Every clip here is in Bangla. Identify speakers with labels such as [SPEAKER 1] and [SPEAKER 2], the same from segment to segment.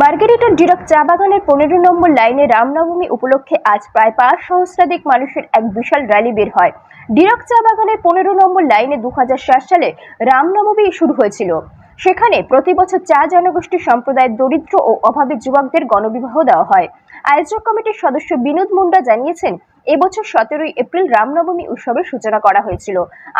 [SPEAKER 1] মার্গেরিটার ডিরক চা বাগানের পনেরো নম্বর লাইনে রামনবমী উপলক্ষে আজ প্রায় পাঁচ সহস্রাধিক মানুষের এক বিশাল র্যালি বের হয়। ডিরক চা বাগানের পনেরো নম্বর লাইনে দু সালে রামনবমী শুরু হয়েছিল। সেখানে প্রতি বছর চা জনগোষ্ঠী সম্প্রদায়ের দরিদ্র ও অভাবী যুবকদের গণবিবাহ দেওয়া হয়। আয়োজক কমিটির সদস্য বিনোদ মুন্ডা জানিয়েছেন, এবছর সতেরোই এপ্রিল রামনবমী উৎসবের সূচনা করা হয়েছিল।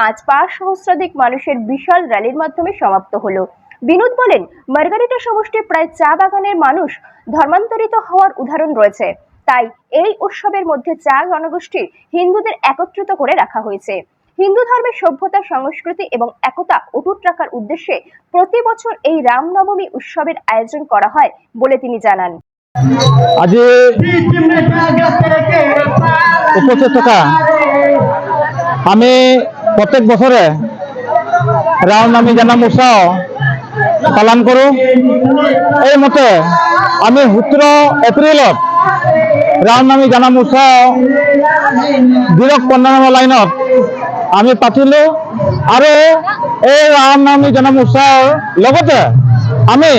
[SPEAKER 1] আজ পাঁচ সহস্রাধিক মানুষের বিশাল র্যালির মাধ্যমে সমাপ্ত হলো। বিনোদ বলেন, মার্গারিটা সমষ্টির প্রায় চা বাগানের মানুষ, ধর্মান্তরিত হওয়ার উদাহরণ রয়েছে। তাই এই উৎসবের মধ্যে চা জনগোষ্ঠীর হিন্দুদের একত্রিত করে রাখা হয়েছে। হিন্দু ধর্মের সভ্যতা, সংস্কৃতি এবং একতা অটুট রাখার উদ্দেশ্যে প্রতি বছর এই রামনবমী উৎসবের আয়োজন করা হয় বলে তিনি জানান।
[SPEAKER 2] আজি উপস্থিত থকা আমি প্ৰত্যেক বছৰে ৰামনামী জনম পালন কৰোঁ। এইমতে আমি সোতৰ এপ্ৰিলত ৰামনামী জনম উৎসৱ দিৰক পোন্ধৰ লাইনত আমি পাতিলোঁ আৰু এই ৰামনামী জনম উৎসৱৰ লগতে আমি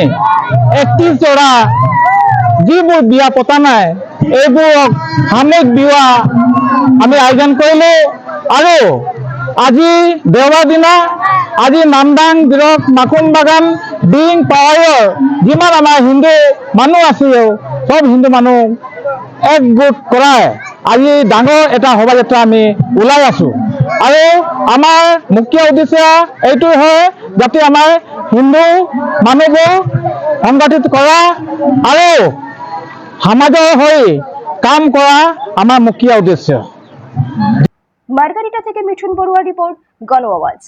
[SPEAKER 2] একত্ৰিছ জোৰা যিবোৰ বিয়া পতা নাই, এইবোৰক সামূহিক বিবাহ আমি আয়োজন কৰিলোঁ আৰু আজি দেওবাৰ দিনা আজি নামদাং দিৰক মাকুম বাগান ডিং পাৱাৰৰ যিমান আমাৰ হিন্দু মানুহ আছিল চব হিন্দু মানুহ একগোট কৰাই আজি ডাঙৰ এটা শোভাযাত্ৰা আমি ওলাই আছোঁ। আৰু আমাৰ মুখ্য উদ্দেশ্য এইটো হয় যাতে আমাৰ হিন্দু মানুহবোৰ সংগঠিত কৰা আৰু সমাজৰ হৈ কাম কৰা আমাৰ মুখ্য উদ্দেশ্য।
[SPEAKER 1] মার্গারিটা থেকে মিঠুন বড়ুয়া রিপোর্ট গণ আওয়াজ